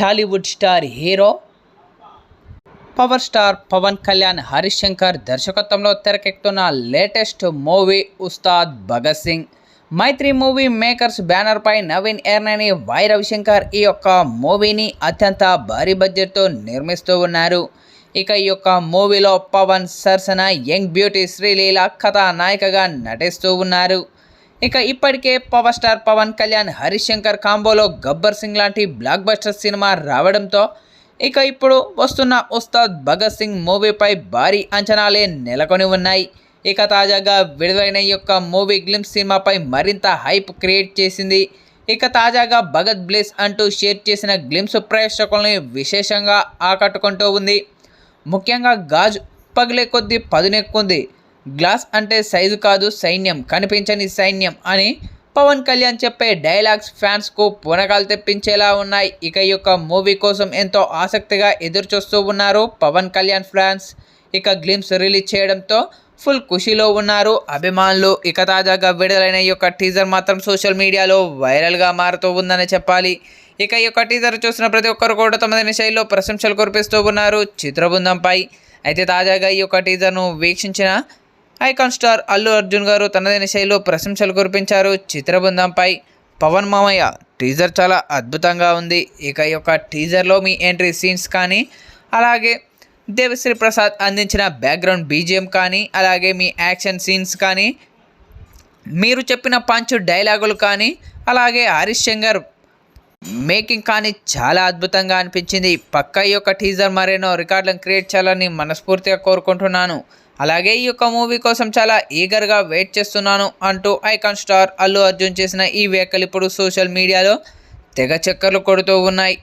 Tollywood star hero power star Pawan Kalyan Harishankar Shankar దర్శకత్వంలో తెరకెక్కుతున్న latest movie Ustaad Bhagat Singh. Mythri movie makers బ్యానర్పై Naveen ఎర్నని why Ravishankar ఈ యొక్క మూవీని అత్యంత భారీ బడ్జెట్తో నిర్మిస్తూ ఉన్నారు. ఇక ఈ యొక్క మూవీలో పవన్ సరసన యంగ్ బ్యూటీ శ్రీలీల కథానాయికగా నటిస్తూ ఉన్నారు. ఇక ఇప్పటికే పవర్ స్టార్ పవన్ కళ్యాణ్ హరిశంకర్ కాంబోలో గబ్బర్ సింగ్ లాంటి బ్లాక్ బస్టర్ సినిమా రావడంతో ఇక ఇప్పుడు వస్తున్న ఉస్తాద్ భగత్ సింగ్ మూవీపై భారీ అంచనాలే నెలకొని ఉన్నాయి. ఇక తాజాగా విడుదలైన యొక్క మూవీ గ్లిమ్స్ సినిమాపై మరింత హైప్ క్రియేట్ చేసింది. ఇక తాజాగా భగత్ బ్లెస్ అంటూ షేర్ చేసిన గ్లిమ్స్ ప్రేక్షకుల్ని విశేషంగా ఆకట్టుకుంటూ ఉంది. ముఖ్యంగా గాజు పగిలే కొద్దీ పదునెక్కుంది. గ్లాస్ అంటే సైజు కాదు సైన్యం. కనిపించని సైన్యం అని పవన్ కళ్యాణ్ చెప్పే డైలాగ్స్ ఫ్యాన్స్కు పునకాలు తెప్పించేలా ఉన్నాయి. ఇక ఈ యొక్క మూవీ కోసం ఎంతో ఆసక్తిగా ఎదురుచూస్తూ ఉన్నారు పవన్ కళ్యాణ్ ఫ్యాన్స్. ఇక గ్లిమ్స్ రిలీజ్ చేయడంతో ఫుల్ ఖుషీలో ఉన్నారు. అభిమానులు ఇక తాజాగా విడుదలైన ఈ యొక్క టీజర్ మాత్రం సోషల్ మీడియాలో వైరల్గా మారుతూ ఉందని చెప్పాలి. ఇక ఈ యొక్క టీజర్ చూసిన ప్రతి ఒక్కరు కూడా తమదైన శైలిలో ప్రశంసలు కురిపిస్తూ ఉన్నారు. చిత్రబృందంపై అయితే తాజాగా ఈ యొక్క టీజర్ను వీక్షించిన ఐకాన్ స్టార్ అల్లు అర్జున్ గారు తనదైన శైలిలో ప్రశంసలు కురిపించారు. చిత్రబృందంపై పవన్ మామయ్య టీజర్ చాలా అద్భుతంగా ఉంది. ఇక ఈ యొక్క టీజర్లో మీ ఎంట్రీ సీన్స్ కానీ అలాగే దేవశ్రీ ప్రసాద్ అందించిన బ్యాక్గ్రౌండ్ బీజిఎం కానీ అలాగే మీ యాక్షన్ సీన్స్ కానీ మీరు చెప్పిన పంచ్ డైలాగులు కానీ అలాగే హరీష్ శంకర్ మేకింగ్ కానీ చాలా అద్భుతంగా అనిపించింది. పక్క ఈ యొక్క టీజర్ మరెన్నో రికార్డులను క్రియేట్ చేయాలని మనస్ఫూర్తిగా కోరుకుంటున్నాను. అలాగే ఈ యొక్క మూవీ కోసం చాలా ఈగర్గా వెయిట్ చేస్తున్నాను అంటూ ఐకాన్ స్టార్ అల్లు అర్జున్ చేసిన ఈ వ్యాఖ్యలు ఇప్పుడు సోషల్ మీడియాలో తెగ చక్కర్లు కొడుతూ ఉన్నాయి.